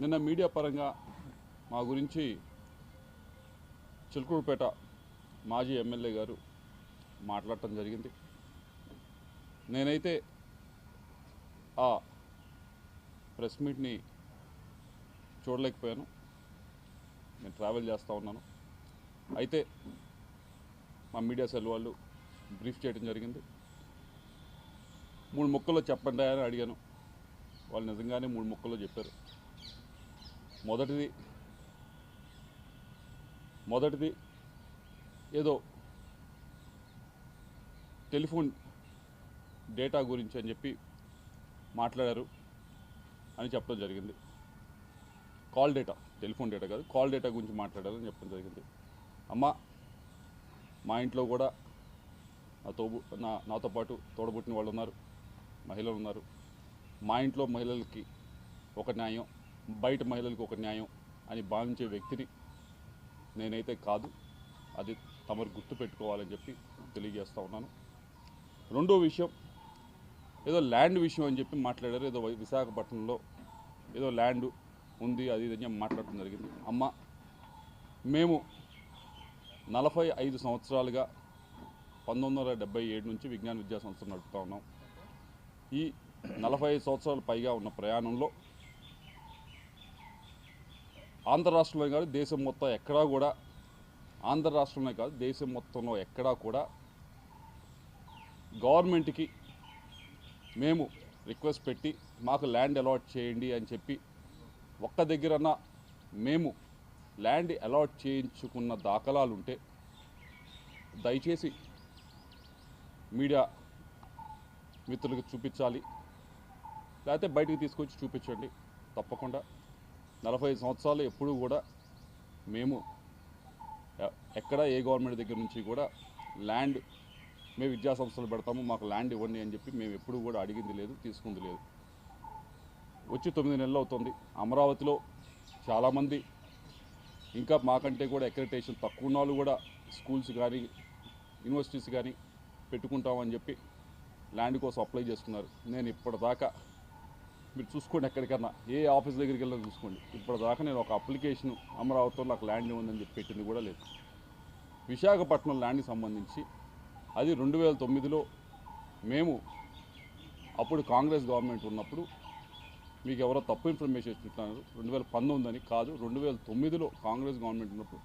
నిన్న మీడియా పరంగా మా గురించి చిలుకూరుపేట మాజీ ఎమ్మెల్యే గారు మాట్లాడటం జరిగింది. నేనైతే ఆ ప్రెస్ మీట్ని చూడలేకపోయాను. నేను ట్రావెల్ చేస్తూ ఉన్నాను. అయితే మా మీడియా సెల్ వాళ్ళు బ్రీఫ్ చేయడం జరిగింది. మూడు మొక్కల్లో చెప్పండి అని అడిగాను. వాళ్ళు నిజంగానే మూడు మొక్కల్లో చెప్పారు. మొదటిది. మొదటిది ఏదో టెలిఫోన్ డేటా గురించి అని చెప్పి మాట్లాడారు అని చెప్పడం జరిగింది. కాల్ డేటా టెలిఫోన్ డేటా కాదు కాల్ డేటా గురించి మాట్లాడాలని చెప్పడం జరిగింది. అమ్మ మా ఇంట్లో కూడా నా తోబు నా నాతో పాటు తోడబుట్టిన వాళ్ళు ఉన్నారు మహిళలు ఉన్నారు. మా ఇంట్లో మహిళలకి ఒక న్యాయం బయట మహిళలకు ఒక న్యాయం అని భావించే వ్యక్తిని నేనైతే కాదు. అది తమరు గుర్తు పెట్టుకోవాలని చెప్పి తెలియజేస్తూ ఉన్నాను. రెండో విషయం ఏదో ల్యాండ్ విషయం అని చెప్పి మాట్లాడారు. ఏదో విశాఖపట్నంలో ఏదో ల్యాండ్ ఉంది అది ఇది మాట్లాడటం జరిగింది. అమ్మ మేము నలభై ఐదు సంవత్సరాలుగా పంతొమ్మిది వందల డెబ్బై ఏడు నుంచి విజ్ఞాన విద్యా సంస్థ నడుపుతూ ఉన్నాం. ఈ నలభై ఐదు పైగా ఉన్న ప్రయాణంలో ఆంధ్ర రాష్ట్రంలో కాదు దేశం మొత్తం ఎక్కడా కూడా ఆంధ్ర రాష్ట్రంలో కాదు దేశం మొత్తంలో ఎక్కడా కూడా గవర్నమెంట్కి మేము రిక్వెస్ట్ పెట్టి మాకు ల్యాండ్ అలాట్ చేయండి అని చెప్పి ఒక్క దగ్గరన్నా మేము ల్యాండ్ అలాట్ చేయించుకున్న దాఖలాలు ఉంటే దయచేసి మీడియా మిత్రులకు చూపించాలి. లేకపోతే బయటికి తీసుకొచ్చి చూపించండి. తప్పకుండా నలభై సంవత్సరాలు ఎప్పుడూ కూడా మేము ఎక్కడ ఏ గవర్నమెంట్ దగ్గర నుంచి కూడా ల్యాండ్ మేము విద్యా సంస్థలు పెడతాము మాకు ల్యాండ్ ఇవ్వండి అని చెప్పి మేము ఎప్పుడూ కూడా అడిగింది లేదు తీసుకుంది లేదు. వచ్చి తొమ్మిది నెలలు అవుతుంది. అమరావతిలో చాలామంది ఇంకా మాకంటే కూడా ఎక్రిటేషన్ తక్కువ ఉన్న వాళ్ళు కూడా స్కూల్స్ కానీ యూనివర్సిటీస్ కానీ పెట్టుకుంటామని చెప్పి ల్యాండ్ కోసం అప్లై చేస్తున్నారు నేను ఇప్పటిదాకా మీరు చూసుకోండి ఎక్కడికన్నా. ఏ ఆఫీస్ దగ్గరికి వెళ్ళినా చూసుకోండి. ఇప్పటిదాకా నేను ఒక అప్లికేషన్ అమరావతిలో నాకు ల్యాండ్ ఉందని చెప్పి పెట్టింది కూడా లేదు. విశాఖపట్నం ల్యాండ్కి సంబంధించి అది రెండు వేల తొమ్మిదిలో మేము అప్పుడు కాంగ్రెస్ గవర్నమెంట్ ఉన్నప్పుడు మీకు ఎవరో తప్పు ఇన్ఫర్మేషన్ ఇస్తున్నారు రెండు వేల పంతొమ్మిది అని కాదు రెండు వేల తొమ్మిదిలో కాంగ్రెస్ గవర్నమెంట్ ఉన్నప్పుడు.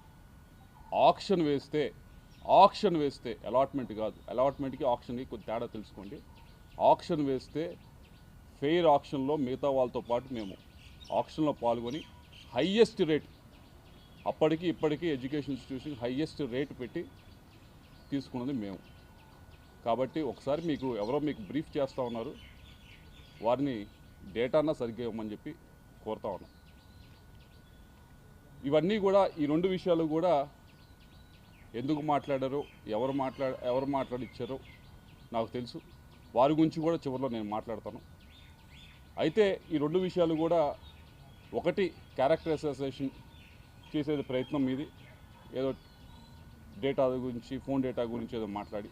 ఆక్షన్ వేస్తే ఆక్షన్ వేస్తే అలాట్మెంట్ కాదు. అలాట్మెంట్కి ఆక్షన్కి కొద్ది తేడా తెలుసుకోండి. ఆక్షన్ వేస్తే ఫెయిర్ ఆక్షన్లో మిగతా వాళ్ళతో పాటు మేము ఆక్షన్లో పాల్గొని హయ్యెస్ట్ రేట్ అప్పటికి ఇప్పటికీ ఎడ్యుకేషన్ ఇన్స్టిట్యూషన్ హయ్యెస్ట్ రేట్ పెట్టి తీసుకున్నది మేము. కాబట్టి ఒకసారి మీకు ఎవరో మీకు బ్రీఫ్ చేస్తూ ఉన్నారు. వారిని డేటానా సరిగ్గా ఇవ్వమని చెప్పి కోరుతా ఉన్నాం. ఇవన్నీ కూడా ఈ రెండు విషయాలు కూడా ఎందుకు మాట్లాడారు ఎవరు మాట్లా ఎవరు మాట్లాడిచ్చారో నాకు తెలుసు. వారి గురించి కూడా చివరిలో నేను మాట్లాడతాను. అయితే ఈ రెండు విషయాలు కూడా ఒకటి క్యారెక్టర్ అసోసియేషన్ చేసేది ప్రయత్నం మీది ఏదో డేటా గురించి ఫోన్ డేటా గురించి ఏదో మాట్లాడి.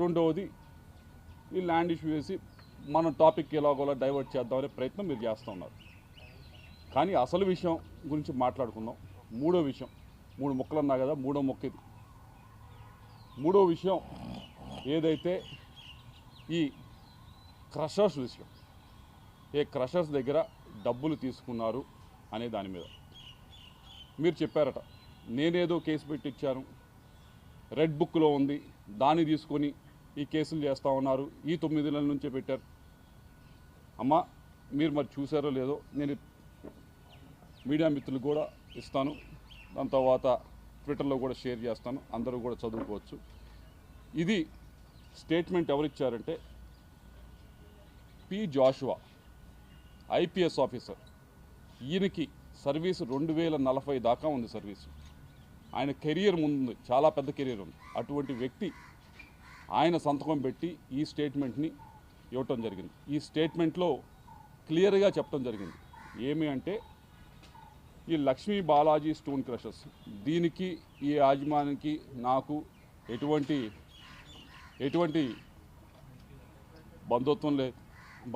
రెండవది ఈ ల్యాండ్ ఇష్యూ వేసి మన టాపిక్ ఎలాగోలా డైవర్ట్ చేద్దామనే ప్రయత్నం మీరు చేస్తూ ఉన్నారు. కానీ అసలు విషయం గురించి మాట్లాడుకుందాం మూడో విషయం మూడు మొక్కలు అన్నా కదా మూడో మొక్క ఇది. మూడో విషయం ఏదైతే ఈ క్రషర్స్ విషయం ఏ క్రషర్స్ దగ్గర డబ్బులు తీసుకున్నారు అనే దాని మీద. మీరు చెప్పారట నేనేదో కేసు పెట్టించాను రెడ్ బుక్లో ఉంది దాన్ని తీసుకొని ఈ కేసులు చేస్తూ ఉన్నారు ఈ తొమ్మిది నెలల నుంచే పెట్టారు. అమ్మ మీరు మరి చూసారో లేదో నేను మీడియా మిత్రులు కూడా ఇస్తాను దాని తర్వాత ట్విట్టర్లో కూడా షేర్ చేస్తాను అందరూ కూడా చదువుకోవచ్చు. ఇది స్టేట్మెంట్ ఎవరిచ్చారంటే పి. జాషువా. IPS officer. ఈయనకి సర్వీస్ రెండు వేల నలభై దాకా ఉంది సర్వీసు. ఆయన కెరియర్ ముందు చాలా పెద్ద కెరియర్ ఉంది. అటువంటి వ్యక్తి ఆయన సంతకం పెట్టి ఈ స్టేట్మెంట్ని ఇవ్వటం జరిగింది. ఈ స్టేట్మెంట్లో క్లియర్గా చెప్పడం జరిగింది. ఏమి అంటే ఈ లక్ష్మీ బాలాజీ స్టోన్ క్రషర్స్ దీనికి ఈ యాజమానికి నాకు ఎటువంటి ఎటువంటి బంధుత్వం లేదు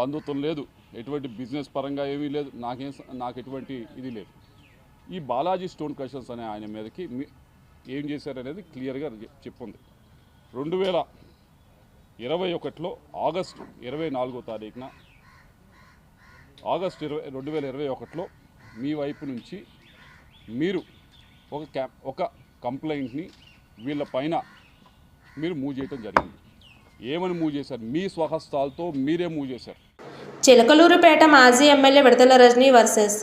బంధుత్వం లేదు. ఎటువంటి బిజినెస్ పరంగా ఏమీ లేదు. నాకేం నాకు ఎటువంటి ఇది లేదు. ఈ బాలాజీ స్టోన్ క్రషర్స్ అనే ఆయన మీదకి మీ ఏం చేశారనేది క్లియర్గా చెప్పుంది. రెండు వేల ఇరవై ఒకటిలో ఆగస్టు ఇరవై నాలుగో తారీఖున ఆగస్టు ఇరవై రెండు వేల ఇరవై ఒకటిలో మీ వైపు నుంచి మీరు ఒక క్యా ఒక కంప్లైంట్ని వీళ్ళ పైన మీరు మూవ్ చేయటం జరిగింది. ఏమని మూవ్ చేశారు? మీ స్వహస్తాలతో మీరే మూవ్ చేశారు. చిలకలూరుపేట మాజీ ఎమ్మెల్యే విడతల రజనీ వర్సెస్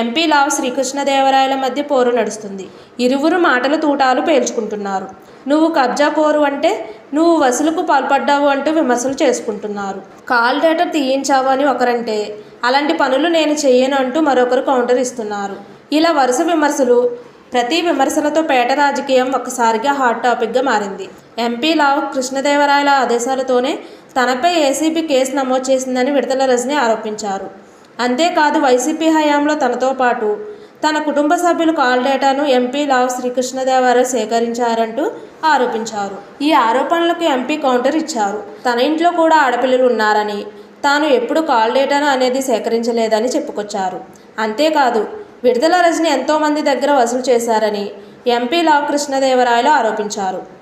ఎంపీ లావ్ శ్రీకృష్ణదేవరాయల మధ్య పోరు నడుస్తుంది. ఇరువురు మాటల తూటాలు పేల్చుకుంటున్నారు. నువ్వు కబ్జా కోరు అంటే నువ్వు వసూలుకు పాల్పడ్డావు అంటూ విమర్శలు చేసుకుంటున్నారు. కాల్ డేటా తీయించావు అని ఒకరంటే అలాంటి పనులు నేను చెయ్యను అంటూ మరొకరు కౌంటర్ ఇస్తున్నారు. ఇలా వరుస విమర్శలు ప్రతి విమర్శలతో పేట రాజకీయం ఒక్కసారిగా హాట్ టాపిక్గా మారింది. ఎంపీ లావ్ కృష్ణదేవరాయల ఆదేశాలతోనే తనపై ఏసీబీ కేసు నమోదు చేసిందని విడతల రజని ఆరోపించారు. అంతేకాదు వైసీపీ హయాంలో తనతో పాటు తన కుటుంబ సభ్యుల కాల్ డేటాను ఎంపీ లావ్ శ్రీకృష్ణదేవరావు సేకరించారంటూ ఆరోపించారు. ఈ ఆరోపణలకు ఎంపీ కౌంటర్ ఇచ్చారు. తన ఇంట్లో కూడా ఆడపిల్లలు ఉన్నారని తాను ఎప్పుడు కాల్ డేటాను అనేది సేకరించలేదని చెప్పుకొచ్చారు. అంతేకాదు విడుదల రజని ఎంతోమంది దగ్గర వసూలు చేశారని ఎంపీ లావ్ కృష్ణదేవరాయలు ఆరోపించారు.